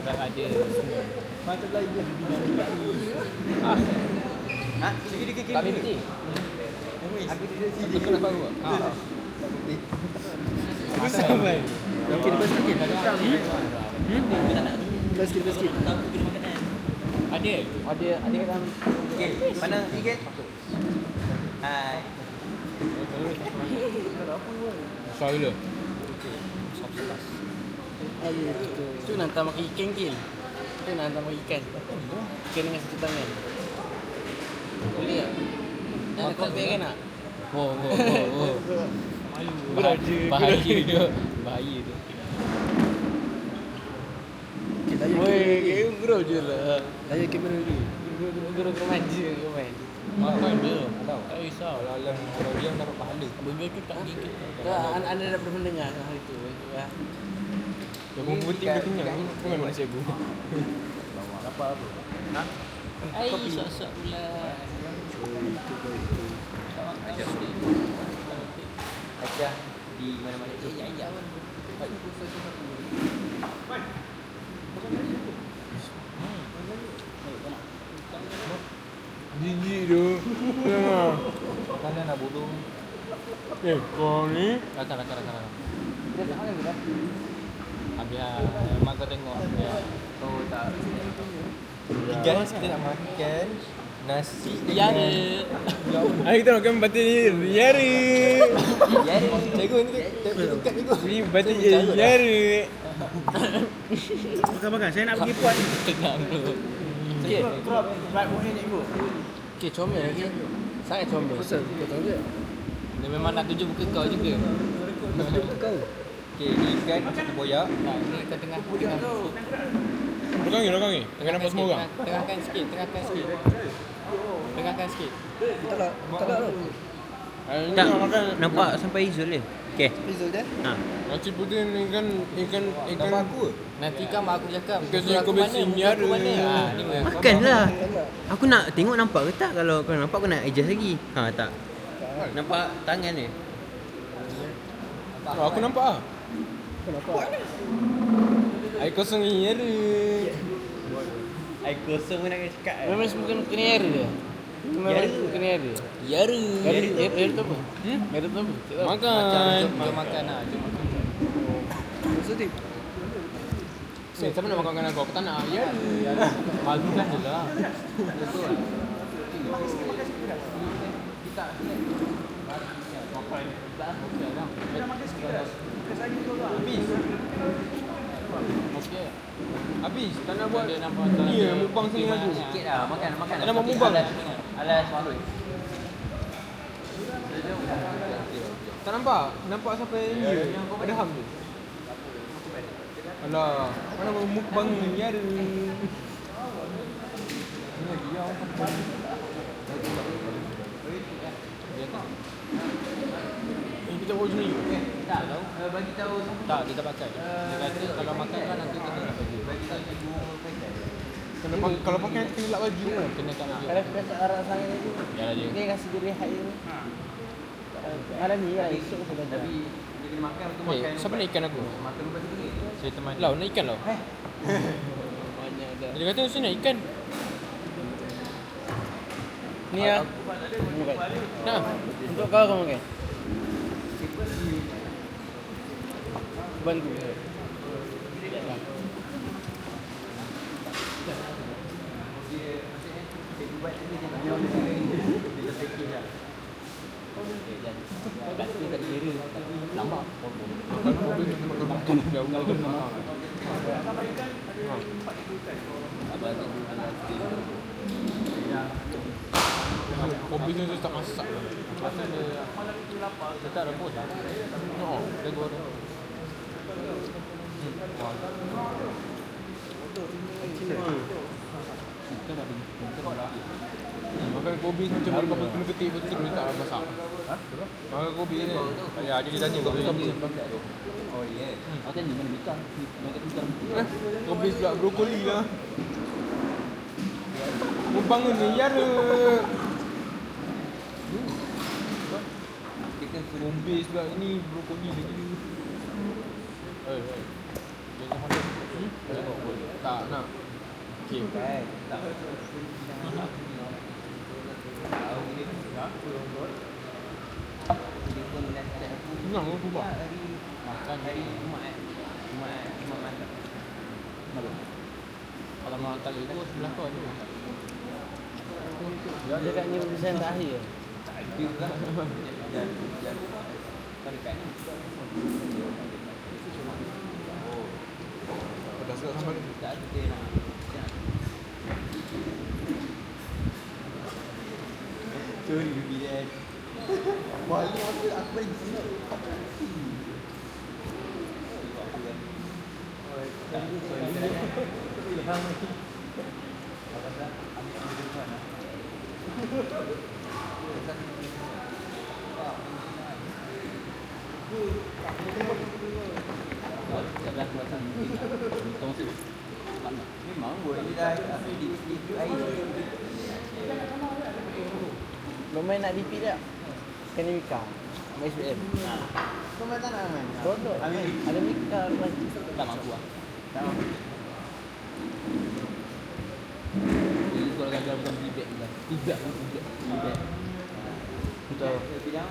dah ada semua. Macam lagi dia Ah, Ha? Segi dia kekek. tak berhenti. Aku tidak sini. Betul lah baru. Ah. Besar mai. Okey, depan sikit. Hmm? Depan sikit, depan sikit. Ada. Ada ada dalam Okey, pandang sikit. Hai. Dulu. Tu nak makan ikan kil. Tu nak makan ikan. Ikan dengan satu tangan. Boleh tak? Nak kau kan nak? Oh, oh, oh, oh. Je. Bahaya tu. Bahaya tu. Kita kau gerol je lah. Daya kamera dulu. Gerol kau manja kau main. Makan je. Tak risau. Dalam kalau dia dapat pahala. Benda tu tak gigit. Tak, anda, pernah mendengar hal itu. Dia pun penting dia kenyang. Kau memang manusia aku. Apa apa? Ha? Ai, sok-sok pula. Aja di mana-mana. Ya, ya, ya. Gigi tu. Mana nak bodoh? Eh, kau ni. Kata, kata, kata. Dia tak dah? Habis lah. Mak kau tengok. Ya. Oh tak. Guys, kita nak makan nasi Ya, Hari kita makan batin ni. Yari. Ya, Cikgu ni cikgu kat cikgu. Ni batin Cikgu bercanda yari. Makan-makan. Saya nak pergi puan. Dulu. Right morning cikgu. Okey, comel lagi. Sangat comel. Pasal kau tahu ke? Dia memang nak tunjuk muka kau juga. Kau. Okey, ni ikan satu boyak. Nah, ni kat tengah tengah. Belakang ni, belakang ni. Tengah nampak semua orang. Tengahkan sikit, tengahkan sikit. Tengahkan sikit. Tak nak, tak nak tu. Tak, nampak sampai Izul ni. Okey. Pizul dia. Ha. Nasi putih ni ikan ikan ikan aku. Nanti kan mak aku cakap Ikan muka aku kau besi miara. Ha, ni kau Makanlah. Aku nak tengok nampak ke tak kalau kau nampak aku nak adjust lagi. Ha tak. Nampak tangan ni. Oh, aku nampak ah. Kenapa? Air kosong ni ya Air kosong pun nak cakap. Memang semua kena kena air dia. Memang Yara. kena air dia. Yara. Air tu apa? Hmm? Air tu apa? Makan. Jom makan lah. Jom makan. Sedih. Eh, siapa nak makan makanan kau? Aku tak nak. Ya. Malukan je lah. Betul. Habis. Okey. Habis. Tak nak buat. Dia nampak Ni ya, mukbang sini aku. Sikit lah, makan, makan. Tak nak buat mukbang. Alas, alas marut. Tak nampak? Nampak sampai ni ya. Ada ham tu. Alah, mana mau mukbang ni ya ada. Ini kita buat macam ni. Tak tahu. Eh, Bagi tahu Tak, dia tak pakai. Dia kata kalau makan kan nanti kena nak baju. Kena pak- kalau pakai kena lap baju. Kena kat baju. Kalau biasa arah sangat ni. Ya lah dia. Dia kasi dia rehat je. Malam ni lah esok belajar. Tapi dia kena makan tu Eh, makan. siapa nak ikan aku? Makan lepas tu ni. Saya teman. Lau, nak ikan lau. Banyak dah. Dia kata mesti nak ikan. Ni ah. Nah, Untuk kau kau makan. Bantu. Lama. kopi tu tak masak. Pasal dia dia tak rebus. Oh, Dia goreng. Makan kopi macam mana kau kena ketik betul dia tak masak. Makan kopi ni. Ya, dia tanya kau masak tu. Oh ya. Makan ni mana ikan? Makan ikan. Eh, kopi pula brokoli lah. Mukbang ni ya. Chicken food. Kopi pula ini brokoli lagi. Eh, eh. Jangan makan. Hmm? Tengok boleh. Tak nak. Okay. Kan? Tak. Senang aku buat. Makan hari Jumaat eh. Jumaat eh. Jumaat mantap. Malam. Kalau mau tak itu sebelah kau tu. Dia cakap ni urusan terakhir. Tak ada juga. Dan dan kan dekat ni. Dah sedap sampai ni. Tak ada dia nak. Sorry bila Balik apa aku balik sini. Memang boleh dah tapi di di air Bermain nak repeat tak? Kena Mika. Main SPM. Kau main tak nak main? Bodoh. Ambil Ada Mika. tak mampu ah. Tak mampu. Jadi kalau gagal bukan feedback bukan. Feedback bukan feedback. Feedback. Betul. Bidang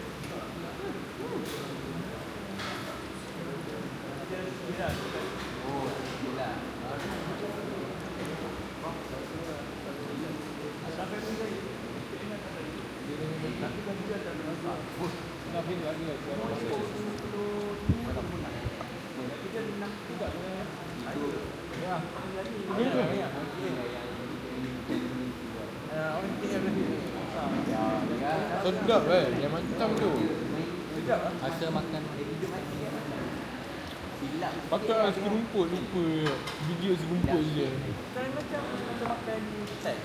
Sedap eh. Yang macam tu. Rasa makan Pakai lah serumput lupa. Video serumput je. set.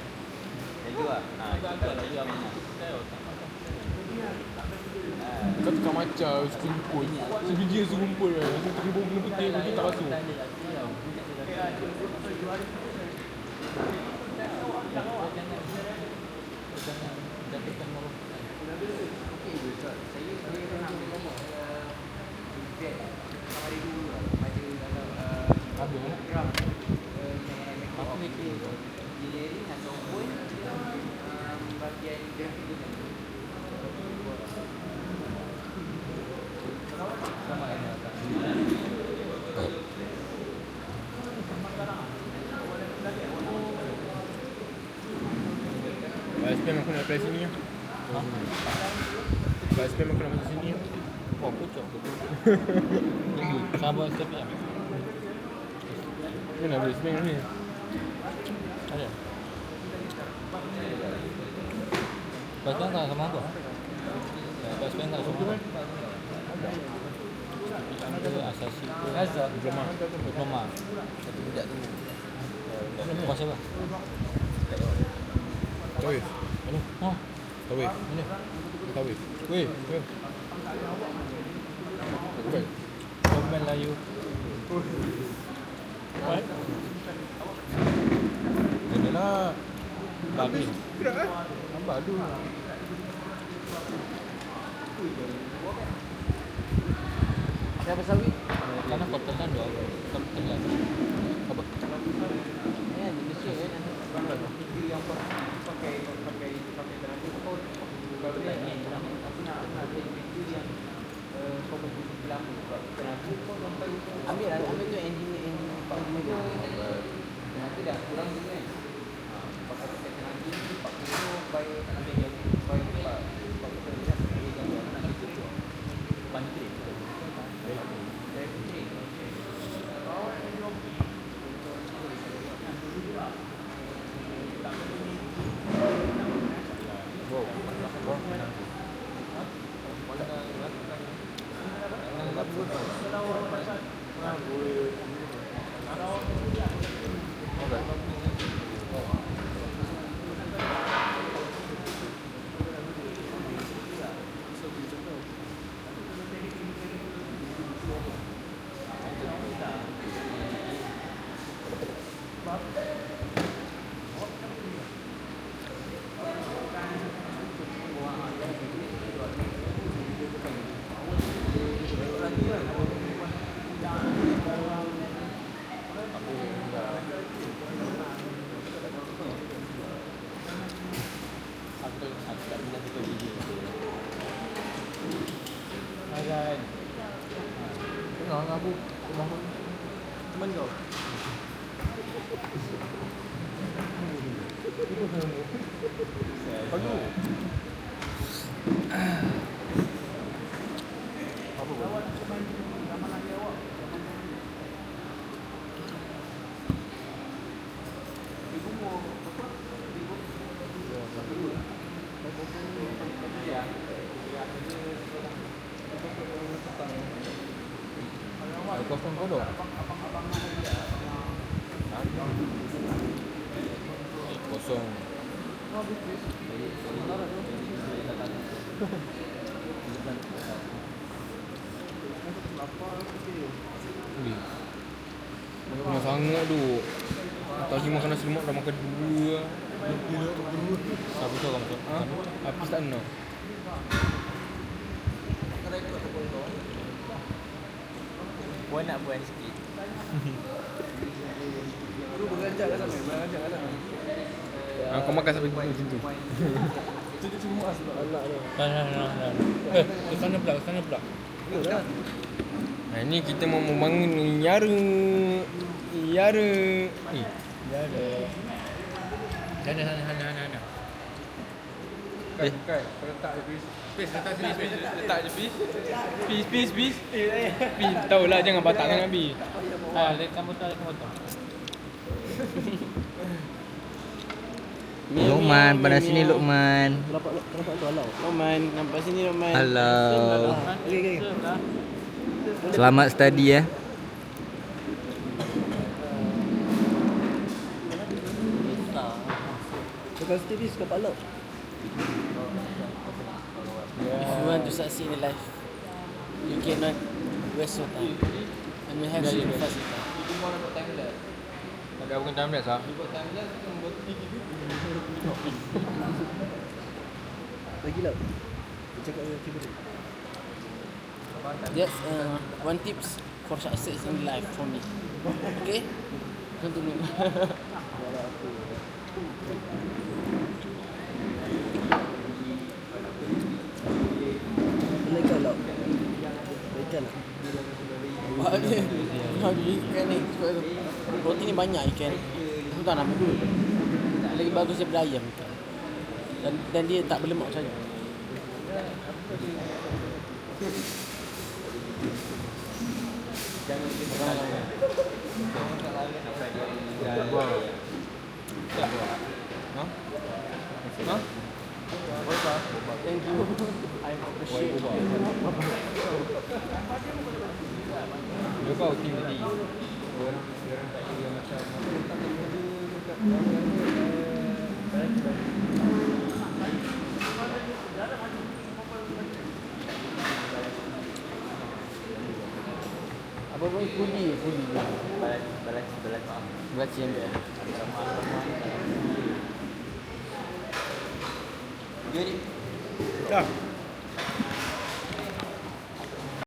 Lalu ah. Ha, itu lalu apa nak? Kau tukar macam serumput. Sebiji serumput lah. Macam putih. Macam tak basuh. Lah. Kalau SPM aku nak apply sini lah. Kalau SPM aku nak masuk sini Oh, pucuk. Step ya. Kau nak beli SPM ni. Ada. Pasal tak sama aku. Lepas pengen tak sama. Itu asasi tu. Azab. Diploma. Diploma. Satu budak tu. Kuasa apa? Tawif. Mana? Oh, Tawif. mana? Tawif. Weh. Weh. Baik. Komen lah you. Ini lah. Eh. Nampak tu. Siapa sawi? Karena kau tekan dua. Kau tekan. Apa? Ya, di Malaysia kan. Ambil lah, ambil tu engineer engineer pak engineer. Nanti dah kurang juga kan? Pakai pakai tenaga ni 40 by ambil yang by 4 Pantri. Dari putri. Azan. Tengah dengan aku. Tengah aku. Teman kau. Kosong kodok. Eh, kosong. Wih. Banyak sangat tu. Tak sih makan nasi lemak dah makan dua. Apa tu kamu tu? Ha? Apa tak nak? Puan nak buat sikit. Lu berganjak kat sana, berganjak kat sana. Ha, kau makan sampai macam tu. Tu dia cuma as Allah tu. Nah, nah, nah, nah. Eh, ke sana pula, ke sana pula. Ha, ni kita mau membangun Yara Yara Eh Yara Sana sana sana sana sana Eh Kai, kau letak je Please letak sini please Letak je Please please please Please tahu lah jangan batak sangat bi Ha, letak botol letak botol Lukman, pada sini Lukman. Kenapa kenapa tu halau? Roman, nampak sini Roman. Hello. Okey okey. Selamat study ya. Bukan steady suka palak. If you want to succeed in life, you cannot waste your time. And you have to invest your time. Ada bukan time lapse ah. Lagi lah. Cakap dengan kita tu. That's uh, one tips for success in life for me. Okay? Continue. Bagi ikan ni tu Protein ni banyak ikan. Aku tak nama dulu Lagi bagus daripada ayam. Ikan dan, dan dia tak berlemak macam ni Ha? Ha? Thank you I appreciate you Dia kau team tadi. Apa pun kudi Kudi Belaci yang dia